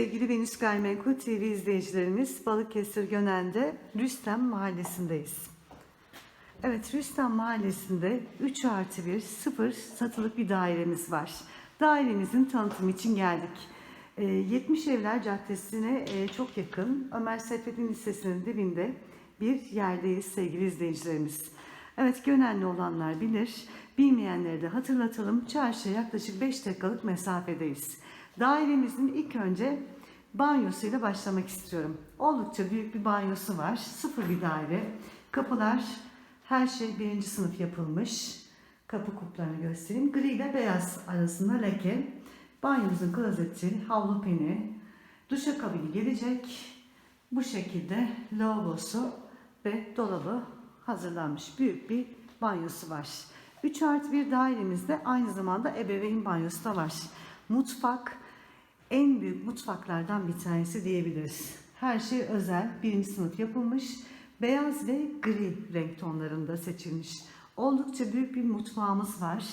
Venüs Gayrimenkul TV izleyicilerimiz Balıkesir Gönen'de Rüstem Mahallesi'ndeyiz. Evet Rüstem Mahallesi'nde 3 artı 1 sıfır satılık bir dairemiz var. Dairemizin tanıtımı için geldik. Ee, 70 Evler Caddesi'ne e, çok yakın Ömer Seyfettin Lisesi'nin dibinde bir yerdeyiz sevgili izleyicilerimiz. Evet Gönenli olanlar bilir, bilmeyenleri de hatırlatalım. Çarşıya yaklaşık 5 dakikalık mesafedeyiz. Dairemizin ilk önce banyosuyla başlamak istiyorum. Oldukça büyük bir banyosu var. Sıfır bir daire. Kapılar her şey birinci sınıf yapılmış. Kapı kuplarını göstereyim. Gri ile beyaz arasında leke. Banyomuzun klozeti, havlu peni, duşakabini gelecek. Bu şekilde lavabosu ve dolabı hazırlanmış. Büyük bir banyosu var. 3 artı bir dairemizde aynı zamanda ebeveyn banyosu da var. Mutfak en büyük mutfaklardan bir tanesi diyebiliriz. Her şey özel, birinci sınıf yapılmış. Beyaz ve gri renk tonlarında seçilmiş. Oldukça büyük bir mutfağımız var.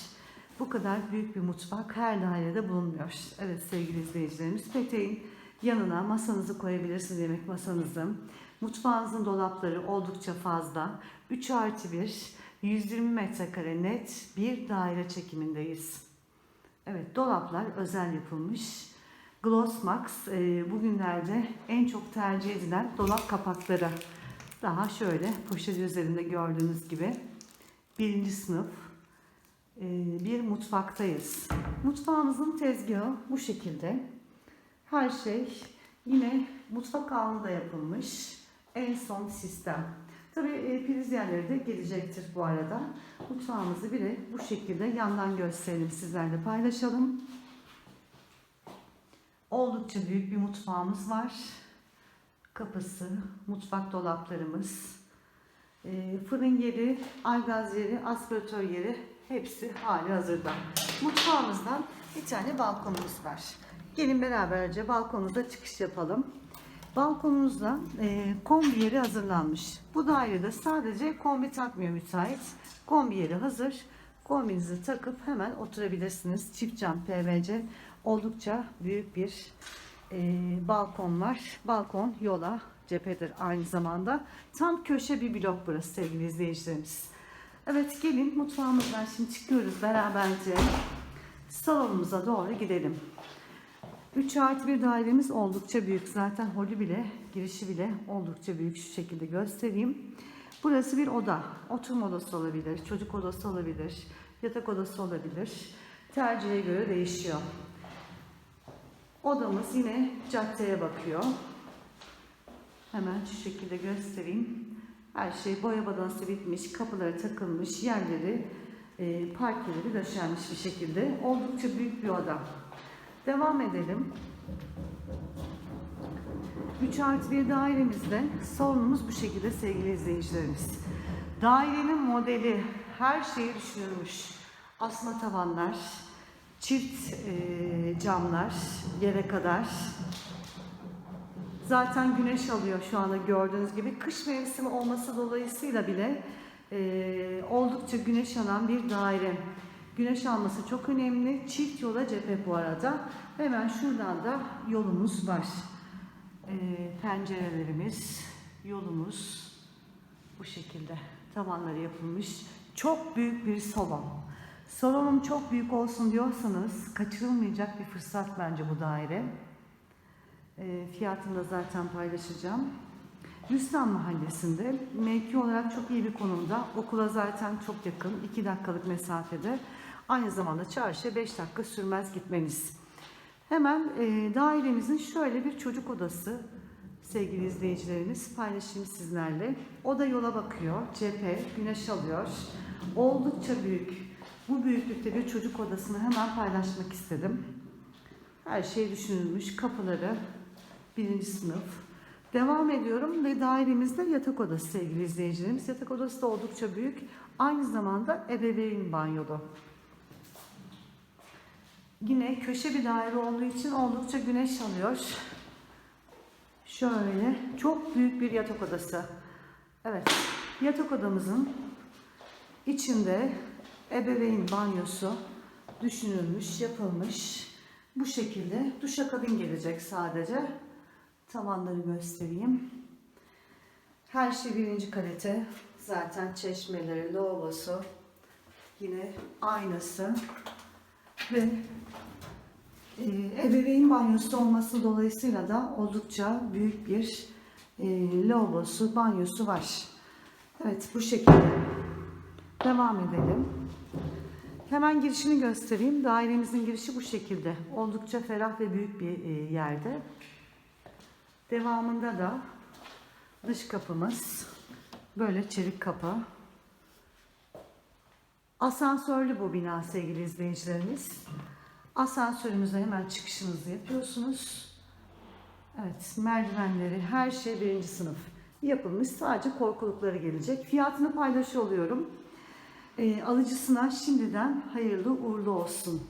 Bu kadar büyük bir mutfak her dairede bulunmuyor. Evet sevgili izleyicilerimiz, peteğin yanına masanızı koyabilirsiniz yemek masanızı. Mutfağınızın dolapları oldukça fazla. 3 artı 1, 120 metrekare net bir daire çekimindeyiz. Evet dolaplar özel yapılmış. Glossmax e, bugünlerde en çok tercih edilen dolap kapakları. Daha şöyle poşet üzerinde gördüğünüz gibi birinci sınıf e, bir mutfaktayız. Mutfağımızın tezgahı bu şekilde. Her şey yine mutfak ağında yapılmış. En son sistem. Tabii e, priz yerleri de gelecektir bu arada. Mutfağımızı bile bu şekilde yandan gösterelim sizlerle paylaşalım. Oldukça büyük bir mutfağımız var. Kapısı, mutfak dolaplarımız, e, fırın yeri, aygaz yeri, aspiratör yeri hepsi hali hazırda. Mutfağımızdan bir tane balkonumuz var. Gelin beraberce balkonumuza çıkış yapalım. Balkonumuzda e, kombi yeri hazırlanmış. Bu dairede sadece kombi takmıyor müsait. Kombi yeri hazır. Kombinizi takıp hemen oturabilirsiniz. Çift cam PVC oldukça büyük bir e, balkon var. Balkon yola cephedir aynı zamanda. Tam köşe bir blok burası sevgili izleyicilerimiz. Evet gelin mutfağımızdan şimdi çıkıyoruz beraberce. Salonumuza doğru gidelim. 3 artı bir dairemiz oldukça büyük. Zaten holü bile, girişi bile oldukça büyük. Şu şekilde göstereyim. Burası bir oda. Oturma odası olabilir, çocuk odası olabilir, yatak odası olabilir. Tercihe göre değişiyor. Odamız yine caddeye bakıyor. Hemen şu şekilde göstereyim. Her şey boya badası bitmiş, kapıları takılmış, yerleri, e, parkeleri döşenmiş bir şekilde. Oldukça büyük bir oda. Devam edelim. 3 artı bir dairemizde salonumuz bu şekilde sevgili izleyicilerimiz. Dairenin modeli her şeyi düşünülmüş. Asma tavanlar, çift e, camlar yere kadar. Zaten güneş alıyor şu anda gördüğünüz gibi. Kış mevsimi olması dolayısıyla bile e, oldukça güneş alan bir daire. Güneş alması çok önemli. Çift yola cephe bu arada. Hemen şuradan da yolumuz var. E, pencerelerimiz, yolumuz bu şekilde. Tavanları yapılmış. Çok büyük bir salon. Salonum çok büyük olsun diyorsanız kaçırılmayacak bir fırsat bence bu daire. E, fiyatını da zaten paylaşacağım. Rüstem Mahallesi'nde mevki olarak çok iyi bir konumda. Okula zaten çok yakın, 2 dakikalık mesafede. Aynı zamanda çarşıya 5 dakika sürmez gitmeniz. Hemen e, dairemizin şöyle bir çocuk odası sevgili izleyicilerimiz paylaşayım sizlerle. O da yola bakıyor, cephe, güneş alıyor. Oldukça büyük. Bu büyüklükte bir çocuk odasını hemen paylaşmak istedim. Her şey düşünülmüş. Kapıları birinci sınıf. Devam ediyorum ve dairemizde yatak odası sevgili izleyicilerimiz. Yatak odası da oldukça büyük. Aynı zamanda ebeveyn banyolu. Yine köşe bir daire olduğu için oldukça güneş alıyor. Şöyle çok büyük bir yatak odası. Evet yatak odamızın içinde ebeveyn banyosu düşünülmüş, yapılmış. Bu şekilde duşakabin gelecek sadece. Tavanları göstereyim. Her şey birinci kalite. Zaten çeşmeleri, lavabosu, yine aynası ve e, ebeveyn banyosu olması dolayısıyla da oldukça büyük bir e, lavabosu, banyosu var. Evet bu şekilde. Devam edelim. Hemen girişini göstereyim. Dairemizin girişi bu şekilde. Oldukça ferah ve büyük bir e, yerde. Devamında da dış kapımız böyle çelik kapı. Asansörlü bu bina sevgili izleyicilerimiz. Asansörümüze hemen çıkışınızı yapıyorsunuz. Evet, merdivenleri, her şey birinci sınıf yapılmış. Sadece korkulukları gelecek. Fiyatını paylaşıyor oluyorum. Ee, alıcısına şimdiden hayırlı uğurlu olsun.